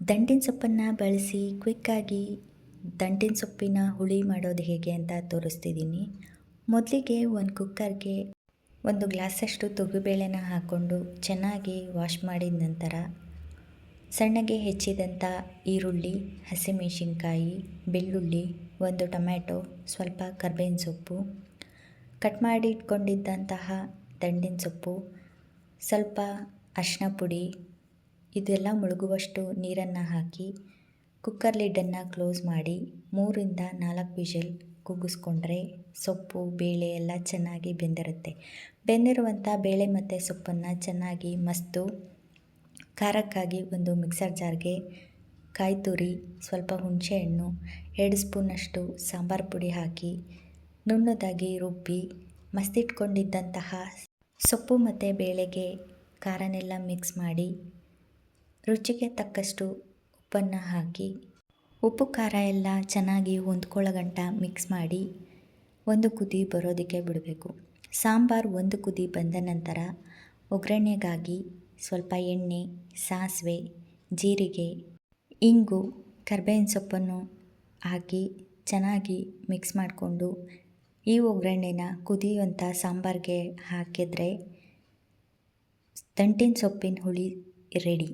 ದಂಟಿನ ಸೊಪ್ಪನ್ನು ಬಳಸಿ ಕ್ವಿಕ್ಕಾಗಿ ದಂಟಿನ ಸೊಪ್ಪಿನ ಹುಳಿ ಮಾಡೋದು ಹೇಗೆ ಅಂತ ತೋರಿಸ್ತಿದ್ದೀನಿ. ಮೊದಲಿಗೆ ಒಂದು ಕುಕ್ಕರ್ಗೆ ಒಂದು ಗ್ಲಾಸಷ್ಟು ತೊಗರಿಬೇಳೆನ ಹಾಕ್ಕೊಂಡು ಚೆನ್ನಾಗಿ ವಾಶ್ ಮಾಡಿದ ನಂತರ ಸಣ್ಣಗೆ ಹೆಚ್ಚಿದಂಥ ಈರುಳ್ಳಿ, ಹಸಿಮೆಣಸಿನ್ಕಾಯಿ, ಬೆಳ್ಳುಳ್ಳಿ, ಒಂದು ಟೊಮ್ಯಾಟೊ, ಸ್ವಲ್ಪ ಕರ್ಬೇವಿನ ಸೊಪ್ಪು ಕಟ್ ಮಾಡಿ ಇಟ್ಕೊಂಡಿದ್ದಂತಹ ದಂಟಿನ ಸೊಪ್ಪು, ಸ್ವಲ್ಪ ಅರಿಶಿನ ಪುಡಿ ಇದೆಲ್ಲ ಮುಳುಗುವಷ್ಟು ನೀರನ್ನು ಹಾಕಿ ಕುಕ್ಕರ್ ಲಿಡ್ಡನ್ನು ಕ್ಲೋಸ್ ಮಾಡಿ ಮೂರಿಂದ ನಾಲ್ಕು ವಿಷಲ್ ಕೂಗಿಸ್ಕೊಂಡ್ರೆ ಸೊಪ್ಪು, ಬೇಳೆ ಎಲ್ಲ ಚೆನ್ನಾಗಿ ಬೆಂದಿರುತ್ತೆ. ಬೆಂದಿರುವಂಥ ಬೇಳೆ ಮತ್ತು ಸೊಪ್ಪನ್ನು ಚೆನ್ನಾಗಿ ಮಸ್ತು ಖಾರಕ್ಕಾಗಿ ಒಂದು ಮಿಕ್ಸರ್ ಜಾರ್ಗೆ ಕಾಯಿ ತುರಿ ಸ್ವಲ್ಪ ಹುಣಸೆಹಣ್ಣು, ಎರಡು ಸ್ಪೂನಷ್ಟು ಸಾಂಬಾರು ಪುಡಿ ಹಾಕಿ ನುಣ್ಣದಾಗಿ ರುಬ್ಬಿ ಮಸ್ತಿಟ್ಕೊಂಡಿದ್ದಂತಹ ಸೊಪ್ಪು ಮತ್ತು ಬೇಳೆಗೆ ಖಾರನೆಲ್ಲ ಮಿಕ್ಸ್ ಮಾಡಿ ರುಚಿಗೆ ತಕ್ಕಷ್ಟು ಉಪ್ಪನ್ನು ಹಾಕಿ, ಉಪ್ಪು ಖಾರ ಎಲ್ಲ ಚೆನ್ನಾಗಿ ಹೊಂದ್ಕೊಳ್ಳೋ ಗಂಟ ಮಿಕ್ಸ್ ಮಾಡಿ ಒಂದು ಕುದಿ ಬರೋದಕ್ಕೆ ಬಿಡಬೇಕು. ಸಾಂಬಾರು ಒಂದು ಕುದಿ ಬಂದ ನಂತರ ಒಗ್ಗರಣೆಗಾಗಿ ಸ್ವಲ್ಪ ಎಣ್ಣೆ, ಸಾಸಿವೆ, ಜೀರಿಗೆ, ಇಂಗು, ಕರ್ಬೇವಿನ ಸೊಪ್ಪನ್ನು ಹಾಕಿ ಚೆನ್ನಾಗಿ ಮಿಕ್ಸ್ ಮಾಡಿಕೊಂಡು ಈ ಒಗ್ಗರಣೆನ ಕುದಿಯುವಂಥ ಸಾಂಬಾರಿಗೆ ಹಾಕಿದರೆ ದಂಟಿನ ಸೊಪ್ಪಿನ ಹುಳಿ ರೆಡಿ